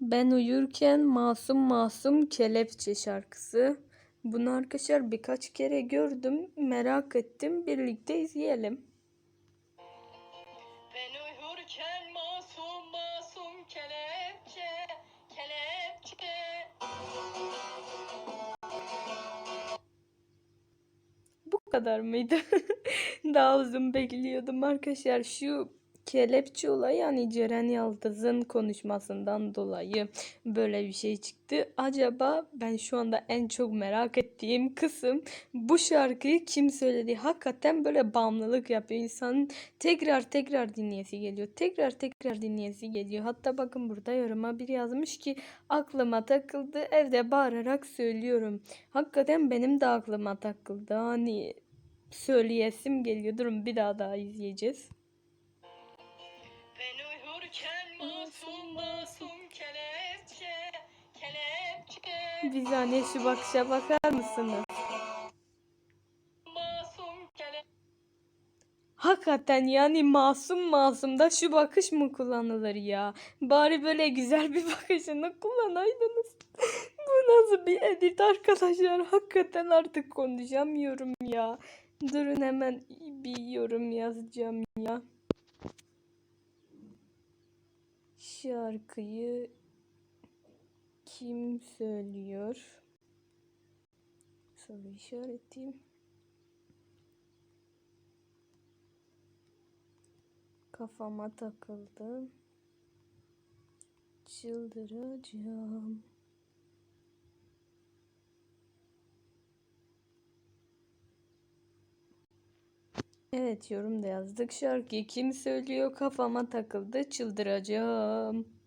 Ben uyurken masum masum kelepçe şarkısı. Bunu arkadaşlar birkaç kere gördüm, merak ettim. Birlikte izleyelim. Ben uyurken masum masum kelepçe, kelepçe. Bu kadar mıydı? Daha uzun bekliyordum arkadaşlar. Şu kelepçe olayı yani Ceren Yıldız'ın konuşmasından dolayı böyle bir şey çıktı. Acaba ben şu anda en çok merak ettiğim kısım bu şarkıyı kim söyledi? Hakikaten böyle bağımlılık yapıyor. İnsanın tekrar tekrar dinleyesi geliyor. Tekrar tekrar dinleyesi geliyor. Hatta bakın burada yoruma biri yazmış ki aklıma takıldı evde bağırarak söylüyorum. Hakikaten benim de aklıma takıldı. Hani söyleyesim geliyor. Durun bir daha daha izleyeceğiz. Ben uyurken masum masum kelepçe, kelepçe. Bir saniye şu bakışa bakar mısınız? Masum kelepçe. Hakikaten yani masum masum da şu bakış mı kullanılır ya? Bari böyle güzel bir bakışını kullanaydınız. Bu nasıl bir edit arkadaşlar? Hakikaten artık konuşamıyorum ya. Durun hemen bir yorum yazacağım ya. Şarkıyı kim söylüyor? Soru işareti. Kafama takıldı. Çıldıracağım. Evet yorum da yazdık. Şarkıyı kim söylüyor? Kafama takıldı. Çıldıracağım.